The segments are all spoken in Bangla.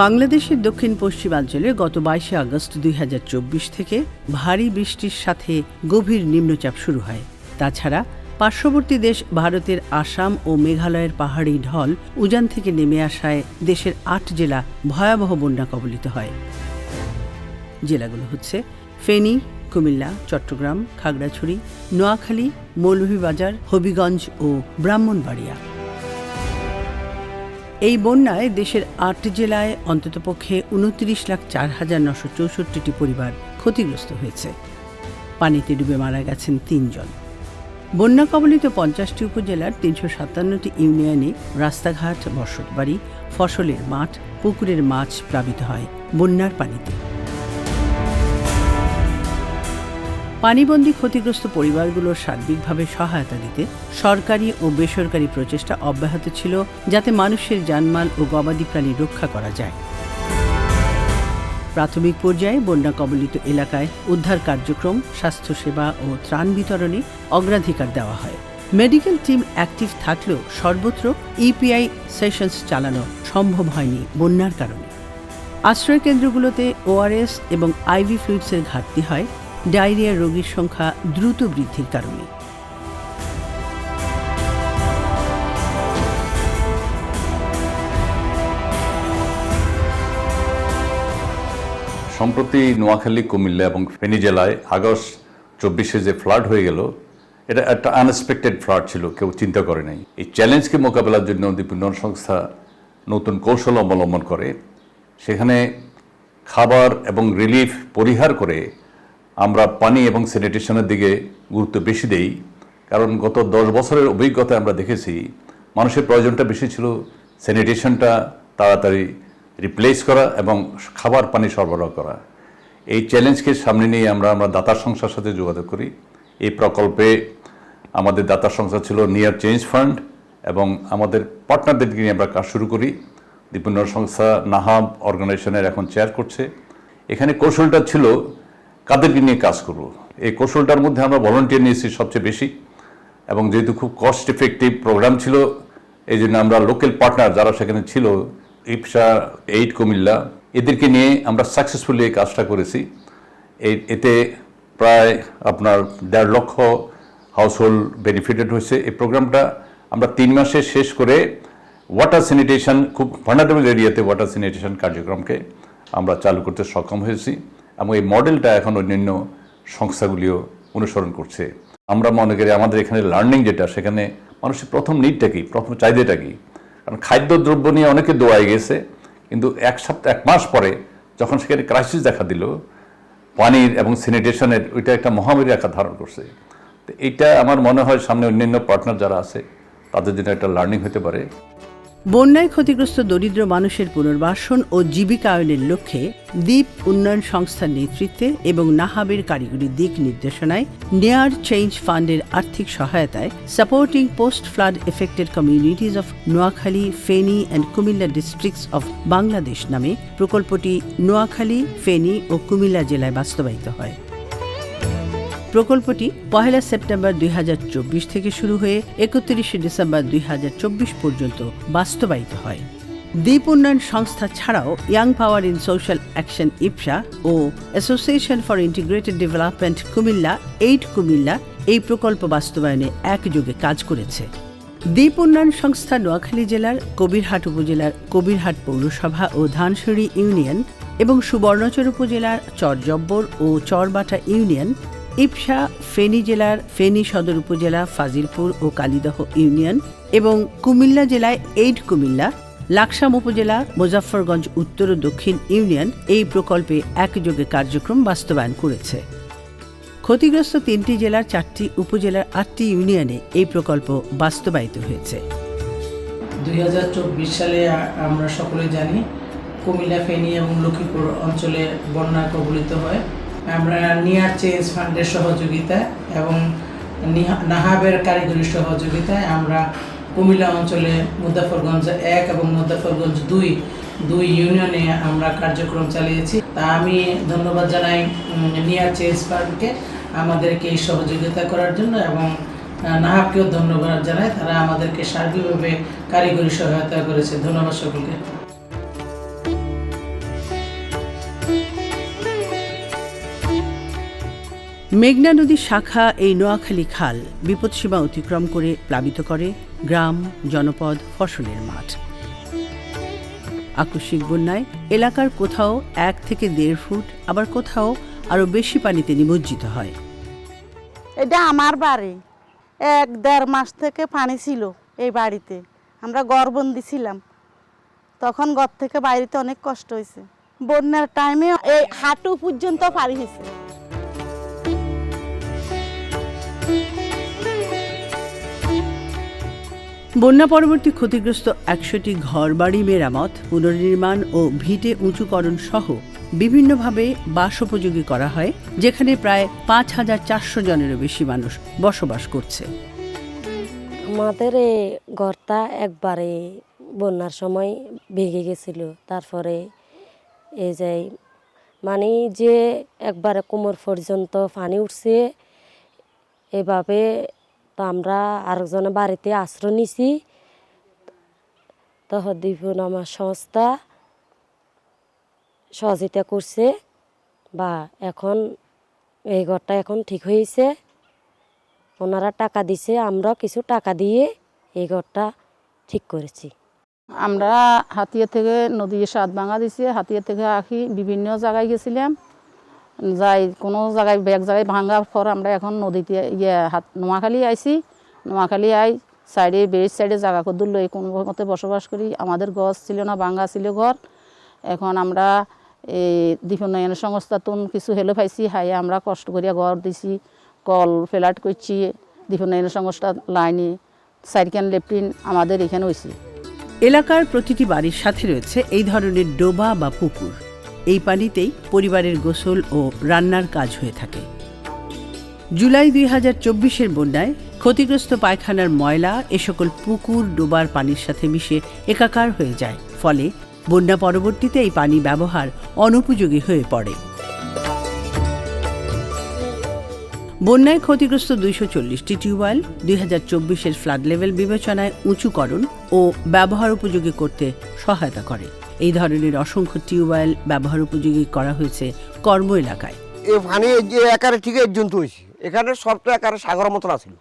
বাংলাদেশের দক্ষিণ পশ্চিমাঞ্চলে গত বাইশে আগস্ট দুই হাজার চব্বিশ থেকে ভারী বৃষ্টির সাথে গভীর নিম্নচাপ শুরু হয়। তাছাড়া পার্শ্ববর্তী দেশ ভারতের আসাম ও মেঘালয়ের পাহাড়ি ঢল উজান থেকে নেমে আসায় দেশের আট জেলা ভয়াবহ বন্যা কবলিত হয়। জেলাগুলো হচ্ছে ফেনী, কুমিল্লা, চট্টগ্রাম, খাগড়াছড়ি, নোয়াখালী, মৌলভীবাজার, হবিগঞ্জ ও ব্রাহ্মণবাড়িয়া। এই বন্যায় দেশের আট জেলায় অন্ততপক্ষে উনত্রিশ লাখ চার হাজার নশো চৌষট্টিটি পরিবার ক্ষতিগ্রস্ত হয়েছে। পানিতে ডুবে মারা গেছেন তিনজন। বন্যা কবলিত পঞ্চাশটি উপজেলার তিনশো সাতান্নটি ইউনিয়নে রাস্তাঘাট, বসতবাড়ি, ফসলের মাঠ, পুকুরের মাছ প্লাবিত হয় বন্যার পানিতে। পানিবন্দী ক্ষতিগ্রস্ত পরিবারগুলোর সার্বিকভাবে সহায়তা দিতে সরকারি ও বেসরকারি প্রচেষ্টা অব্যাহত ছিল যাতে মানুষের জানমাল ও গবাদি প্রাণী রক্ষা করা যায়। প্রাথমিক পর্যায়ে বন্যা কবলিত এলাকায় উদ্ধার কার্যক্রম, স্বাস্থ্যসেবা ও ত্রাণ বিতরণে অগ্রাধিকার দেওয়া হয়। মেডিকেল টিম অ্যাক্টিভ থাকলেও সর্বত্র ইপিআই সেশনস চালানো সম্ভব হয়নি বন্যার কারণে। আশ্রয় কেন্দ্রগুলোতে ওআরএস এবং আইভি ফ্লুইডসের ঘাটতি হয় ডায়রিয়া রোগীর সংখ্যা দ্রুত বৃদ্ধির কারণে। সম্প্রতি নোয়াখালী, কুমিল্লা এবং ফেনী জেলায় আগস্ট চব্বিশে যে ফ্লাড হয়ে গেল, এটা একটা আনএক্সপেক্টেড ফ্লাড ছিল, কেউ চিন্তা করে নাই। এই চ্যালেঞ্জকে মোকাবেলার জন্য দ্বীপ উন্নয়ন সংস্থা নতুন কৌশল অবলম্বন করে, সেখানে খাবার এবং রিলিফ পরিহার করে আমরা পানি এবং স্যানিটেশনের দিকে গুরুত্ব বেশি দেই, কারণ গত দশ বছরের অভিজ্ঞতায় আমরা দেখেছি মানুষের প্রয়োজনটা বেশি ছিল স্যানিটেশনটা তাড়াতাড়ি রিপ্লেস করা এবং খাবার পানি সরবরাহ করা। এই চ্যালেঞ্জকে সামনে নিয়ে আমরা আমরা দাতার সংস্থার সাথে যোগাযোগ করি। এই প্রকল্পে আমাদের দাতার সংস্থা ছিল নিয়ার চেঞ্জ ফান্ড এবং আমাদের পার্টনারদেরকে নিয়ে আমরা কাজ শুরু করি। দীপুণ্য সংস্থা নাহাব অর্গানাইজেশনের এখন চেয়ার করছে। এখানে কৌশলটা ছিল কাদেরকে নিয়ে কাজ করব? এই কৌশলটার মধ্যে আমরা ভলেন্টিয়ার নিয়েছি সবচেয়ে বেশি। এবং যেহেতু খুব কস্ট এফেক্টিভ প্রোগ্রাম ছিল, এই জন্য আমরা লোকাল পার্টনার যারা সেখানে ছিল ইপসা এইট কুমিল্লা, এদেরকে নিয়ে আমরা সাকসেসফুলি এই কাজটা করেছি। এতে প্রায় আপনার দেড় লক্ষ হাউসহোল্ড বেনিফিটেড হয়েছে। এই প্রোগ্রামটা আমরা তিন মাসে শেষ করে ওয়াটার স্যানিটেশন খুব ভার্নারেবল এরিয়াতে ওয়াটার স্যানিটেশন কার্যক্রমকে আমরা চালু করতে সক্ষম হয়েছি। এবং এই মডেলটা এখন অন্যান্য সংস্থাগুলিও অনুসরণ করছে। আমরা মনে করি আমাদের এখানে লার্নিং যেটা, সেখানে মানুষের প্রথম নিডটা কি? প্রথম চাহিদাটা কি? কারণ খাদ্যদ্রব্য নিয়ে অনেকে দোয়াই গেছে, কিন্তু এক সপ্তাহ, এক মাস পরে যখন সেখানে ক্রাইসিস দেখা দিল, পানির এবং স্যানিটেশনের ওইটা একটা মহামারী আকার ধারণ করছে। তো এইটা আমার মনে হয় সামনে অন্যান্য পার্টনার যারা আছে, তাদের জন্য একটা লার্নিং হতে পারে। বন্যায় ক্ষতিগ্রস্ত দরিদ্র মানুষের পুনর্বাসন ও জীবিকায়নের লক্ষ্যে দ্বীপ উন্নয়ন সংস্থার নেতৃত্বে এবং নাহাবের কারিগরি দিক নির্দেশনায় নেয়ার চেঞ্জ ফান্ডের আর্থিক সহায়তায় supporting post flood affected communities of Noakhali, Feni and Comilla districts of Bangladesh নামে প্রকল্পটি নোয়াখালী, ফেনী ও কুমিল্লা জেলায় বাস্তবায়িত হয়। প্রকল্পটি পহেলা সেপ্টেম্বর দুই হাজার চব্বিশ থেকে শুরু হয়ে একত্রিশে ডিসেম্বর দুই হাজার চব্বিশ পর্যন্ত বাস্তবায়িত হয়। দ্বীপ উন্নয়ন সংস্থা ছাড়াও young power in social action YPSA O association for integrated development Comilla, AID Comilla এই প্রকল্প বাস্তবায়নে একযোগে কাজ করেছে। দ্বীপ উন্নয়ন সংস্থা নোয়াখালী জেলার কবিরহাট উপজেলার কবিরহাট পৌরসভা ও ধানসিঁড়ি ইউনিয়ন এবং সুবর্ণচর উপজেলার চরজব্বর ও চরবাটা ইউনিয়ন ইপসা ফেনী জেলার ফেনী সদর উপজেলা, ফাজিলপুর ও কালিদহ ইউনিয়ন এবং কুমিল্লা জেলায় এইড কুমিল্লা, লাকসাম উপজেলা মুজাফরগঞ্জ উত্তর ও দক্ষিণ ইউনিয়ন এই প্রকল্পে একযোগে কার্যক্রম বাস্তবায়ন করেছে। ক্ষতিগ্রস্ত তিনটি জেলার চারটি উপজেলার আটটি ইউনিয়নে এই প্রকল্প বাস্তবায়িত হয়েছে। দুই হাজার চব্বিশ সালে আমরা সকলে জানি কুমিল্লা, ফেনী এবং লক্ষ্মীপুর অঞ্চলে বন্যা কবলিত হয়। আমরা নিয়ার চেঞ্জ ফান্ডের সহযোগিতায় এবং নাহাবের কারিগরি সহযোগিতায় আমরা কুমিল্লা অঞ্চলে মুদ্দাফরগঞ্জ এক এবং মুদ্দাফরগঞ্জ দুই দুই ইউনিয়নে আমরা কার্যক্রম চালিয়েছি। তা আমি ধন্যবাদ জানাই নিয়ার চেঞ্জ ফান্ডকে আমাদেরকে এই সহযোগিতা করার জন্য এবং নাহাবকেও ধন্যবাদ জানাই। তারা আমাদেরকে সার্বিকভাবে কারিগরি সহায়তা করেছে। ধন্যবাদ সকলকে। মেঘনা নদীর শাখা এই নোয়াখালী খাল বিপদসীমা অতিক্রম করে প্লাবিত করে গ্রাম, জনপদ, ফসলের মাঠ। আকস্মিক বন্যায় এলাকার কোথাও এক থেকে দেড় ফুট, আবার কোথাও আরও বেশি পানিতে নিমজ্জিত হয়। এটা আমার বাড়ি। এক দেড় মাস থেকে পানি ছিল এই বাড়িতে। আমরা গড়বন্দি ছিলাম। তখন ঘর থেকে বাইরেতে অনেক কষ্ট হয়েছে। বন্যার টাইমে এই হাঁটু পর্যন্ত পানি হয়েছে। বন্যা পরবর্তী ক্ষতিগ্রস্ত একশোটি ঘরবাড়ি মেরামত, পুনর্নির্মাণ ও ভিটে উঁচুকরণ সহ বিভিন্নভাবে বাসোপযোগী করা হয়, যেখানে প্রায় পাঁচ হাজার চারশো জনেরও বেশি মানুষ বসবাস করছে। আমাদের ঘরটা একবারে বন্যার সময় ভেঙে গেছিল। তারপরে এই যে মানে যে একবারে কোমর পর্যন্ত পানি উঠছে, এভাবে তো আমরা আরেকজনের বাড়িতে আশ্রয় নিছি। তখন বিভিন্ন আমার সংস্থা সহযোগিতা করছে বা এখন এই ঘরটা এখন ঠিক হয়েছে। ওনারা টাকা দিছে আমরা কিছু টাকা দিয়ে এই ঘরটা ঠিক করেছি। আমরা হাতিয়া থেকে নদী সাত ভাঙা দিছে, হাতিয়া থেকে আখি বিভিন্ন জায়গায় গেছিলাম। যাই, কোনো জায়গায় এক জায়গায় ভাঙার পর আমরা এখন নদীতে ইয়ে হাত নোয়াখালী আইছি। নোয়াখালী আই সাইডে, বেশ সাইডে জায়গা কদ্দুর লই কোনো মতে বসবাস করি। আমাদের গছ ছিল না, ভাঙ্গা ছিল ঘর। এখন আমরা এই দীপোন্নয়ন সংস্থা তুন কিছু হেলো পাইছি, হাই আমরা কষ্ট করিয়া ঘর দিছি, কল ফ্ল্যাট করছি দীপোন্নয়ন সংস্থা লাইনে সাইডখান লেফটিন আমাদের এখানে হয়েছে এলাকার প্রতিটি বাড়ির সাথে রয়েছে এই ধরনের ডোবা বা পুকুর। এই পানিতেই পরিবারের গোসল ও রান্নার কাজ হয়ে থাকে। জুলাই দুই হাজার চব্বিশের বন্যায় ক্ষতিগ্রস্ত পায়খানার ময়লা, এ সকল পুকুর, ডোবার পানির সাথে মিশে একাকার হয়ে যায়। ফলে বন্যা পরবর্তীতে এই পানি ব্যবহার অনুপযোগী হয়ে পড়ে। বন্যায় ক্ষতিগ্রস্ত দুইশো চল্লিশটি টিউবওয়েল, দুই হাজার চব্বিশের ফ্লাড লেভেল বিবেচনায় উঁচুকরণ ও ব্যবহার উপযোগী করতে সহায়তা করে। এই ধরনের অসংখ্য টিউবওয়েল ব্যবহার উপযোগী করা হয়েছে কর্ম এলাকায়। এই পানি যে একারে ঠিক জন্তু হয়েছে। এখানে সব তো একারে সাগরের মতন আছিল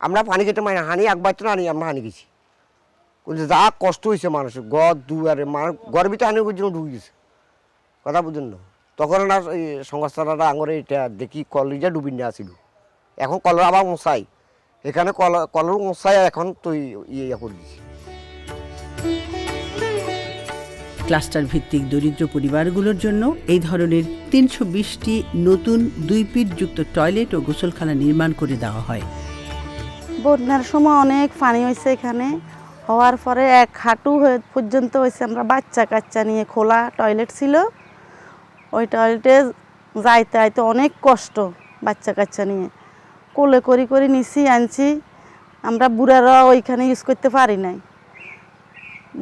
আমরা পানি খেতে মানে হানি একবার তো আনি আমরা হানি গেছি। কিন্তু যা কষ্ট হয়েছে মানুষের গড় দুয়ারে মানুষ গড় ভিতরে হানি পর্যন্ত ঢুকে গেছে। কথা বুঝুন না। তখন না সংস্থাটা আঙরে এটা দেখি কলেজে ডুবি নিয়ে আসিল। এখন কলের আবার মশাই। এখানে কল কলের মশাই এখন তো ইয়ে করে দিছি ক্লাস্টার ভিত্তিক দরিদ্র পরিবারগুলোর জন্য এই ধরনের তিনশো বিশটি নতুন দুই পিঠযুক্ত টয়লেট ও গোসলখানা নির্মাণ করে দেওয়া হয়। বন্যার সময় অনেক পানি হয়েছে এখানে। হওয়ার পরে এক হাঁটু পর্যন্ত হয়েছে আমরা বাচ্চা কাচ্চা নিয়ে খোলা টয়লেট ছিল। ওই টয়লেটে যাইতে আইতে অনেক কষ্ট বাচ্চা কাচ্চা নিয়ে। কোলে করি করি নিছি, আনছি। আমরা বুড়ারা ওইখানে ইউজ করতে পারি নাই।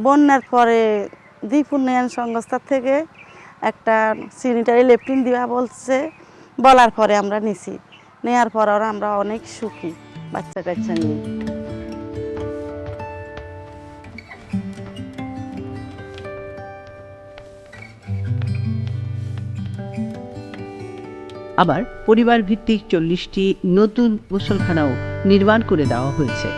বন্যার পরে দ্বীপ উন্নয়ন সংস্থা থেকে একটা স্যানিটারি লেপটিন দেওয়া বলছে। বলার পরে আমরা নিছি। নেওয়ার পর আমরা অনেক সুখী বাচ্চা কাচ্চা নিয়ে। আবার পরিবার ভিত্তিক চল্লিশটি নতুন গোসলখানাও নির্মাণ করে দেওয়া হয়েছে।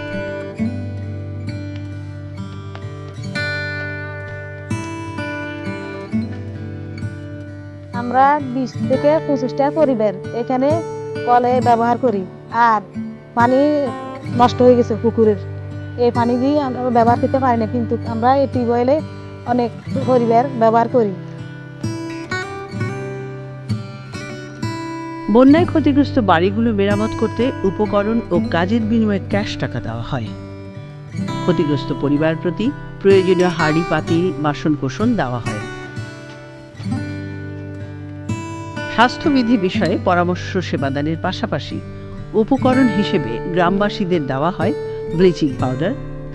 আমরা বিশ থেকে পঁচিশটা পরিবার এখানে কলে ব্যবহার করি। আর পানি নষ্ট হয়ে গেছে পুকুরের। এই পানি দিয়ে আমরা ব্যবহার করতে পারি না, কিন্তু আমরা এই টিউবওয়েলে অনেক পরিবার ব্যবহার করি। বন্যায় ক্ষতিগ্রস্ত বাড়িগুলো মেরামত করতে উপকরণ ও কাজের বিনিময়ে ক্যাশ টাকা দেওয়া হয়। ক্ষতিগ্রস্ত পরিবার প্রতি প্রয়োজনীয় হাড়ি পাতি বাসন কোসন দেওয়া হয়। স্বাস্থ্যবিধি বিষয়ে পরামর্শ সেবাদানের পাশাপাশি উপকরণ হিসেবে গ্রামবাসীদের দেওয়া হয় ব্লিচিং পাউডার,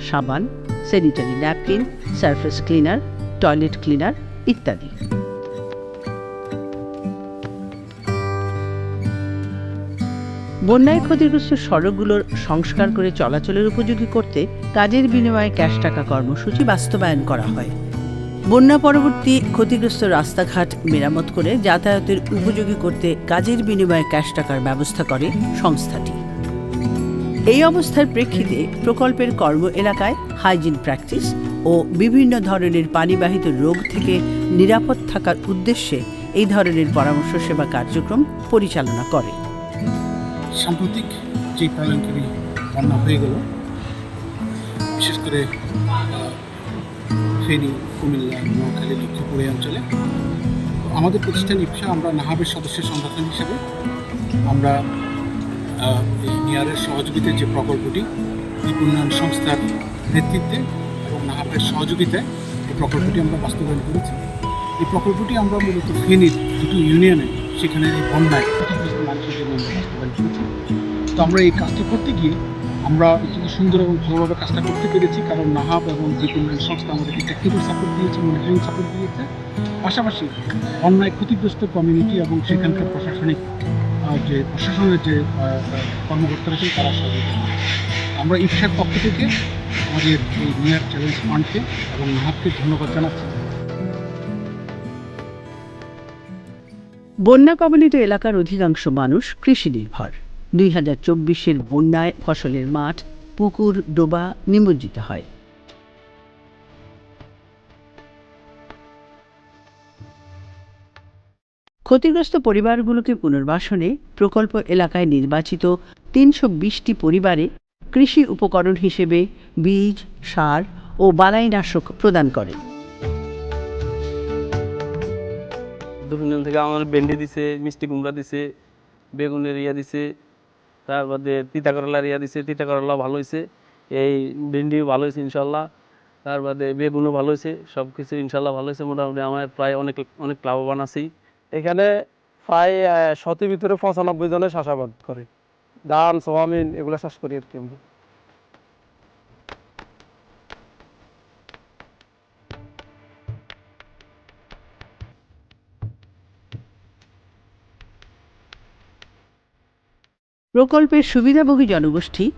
সাবান, sanitary napkin, surface cleaner, toilet cleaner ইত্যাদি। বন্যায় ক্ষতিগ্রস্ত সড়কগুলোর সংস্কার করে চলাচলের উপযোগী করতে কাজের বিনিময়ে ক্যাশ টাকা কর্মসূচি বাস্তবায়ন করা হয়। বন্যা পরবর্তী ক্ষতিগ্রস্ত রাস্তাঘাট মেরামত করে যাতায়াতের উপযোগী করতে কাজের বিনিময়ে ক্যাশ টাকার ব্যবস্থা করে সংস্থাটি। এই অবস্থার প্রেক্ষিতে প্রকল্পের কর্ম এলাকায় হাইজিন প্র্যাকটিস ও বিভিন্ন ধরনের পানিবাহিত রোগ থেকে নিরাপদ থাকার উদ্দেশ্যে এই ধরনের পরামর্শ সেবা কার্যক্রম পরিচালনা করে। সাম্প্রতিক যে প্রলয়ঙ্কারী বন্যা হয়ে গেল, বিশেষ করে ফেনী, কুমিল্লা, নোয়াখালী, লক্ষ্মীপুর এই অঞ্চলে। আমাদের প্রতিষ্ঠান ইপসা আমরা নাহাবের সদস্যের সংগঠন হিসেবে আমরা এই নিয়ারের সহযোগিতায় যে প্রকল্পটি উন্নয়ন সংস্থার নেতৃত্বে এবং নাহাবের সহযোগিতায় এই প্রকল্পটি আমরা বাস্তবায়ন করেছি। এই প্রকল্পটি আমরা মূলত ফেনীর দুটো ইউনিয়নে, সেখানে বন্যায় মানুষের জন্য বাস্তবায়ন করেছি। তো আমরা এই কাজটি করতে গিয়ে আমরা সুন্দর এবং ভালোভাবে কাজটা করতে পেরেছি, কারণ নাহাব এবং উন্নয়ন সংস্থা আমাদেরকে টেকনিক্যাল সাপোর্ট দিয়েছে মনিটরিং সাপোর্ট দিয়েছে। পাশাপাশি অন্যায় ক্ষতিগ্রস্ত কমিউনিটি এবং সেখানকার প্রশাসনিক যে প্রশাসনের যে কর্মকর্তারা আছেন, তারা সহযোগিতা আমরা ইফসার পক্ষ থেকে আমাদের এই নিয়ার চ্যালেঞ্জ ফান্ডকে এবং নাহাবকে ধন্যবাদ জানাচ্ছি। বন্যা কবলিত এলাকার অধিকাংশ মানুষ কৃষি নির্ভর। দুই হাজার চব্বিশের বন্যায় ফসলের মাঠ, পুকুর, ডোবা নিমজ্জিত হয়। ক্ষতিগ্রস্ত পরিবারগুলোকে পুনর্বাসনে প্রকল্প এলাকায় নির্বাচিত তিনশো বিশটি পরিবারে কৃষি উপকরণ হিসেবে বীজ, সার ও বালাইনাশক প্রদান করে। থেকে আমার ভেন্ডি দিছে, মিষ্টি কুমড়া দিছে, বেগুনের ইয়া দিছে তারপরে তিতা করলা ইয়া দিছে তিতা করলা ভালো হয়েছে এই ভেন্ডিও ভালো হয়েছে ইনশাল্লাহ, তার বাদে বেগুনও ভালো হয়েছে সব কিছু ইনশাল্লাহ ভালো হয়েছে মোটামুটি আমার প্রায় অনেক অনেক লাভবান আছি। এখানে প্রায় শতের ভিতরে পঁচানব্বই জনের চাষাবাদ করে। ধান, সোয়াবিন, এগুলো চাষ করি আর কি প্রকল্পের সুবিধাভোগী জনগোষ্ঠী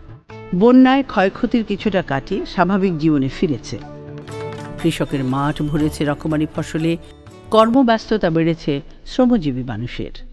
বন্যায় ক্ষয়ক্ষতির কিছুটা কাটিয়ে স্বাভাবিক জীবনে ফিরেছে। কৃষকের মাঠ ভরেছে রকমারি ফসলে, কর্মব্যস্ততা বেড়েছে শ্রমজীবী মানুষের।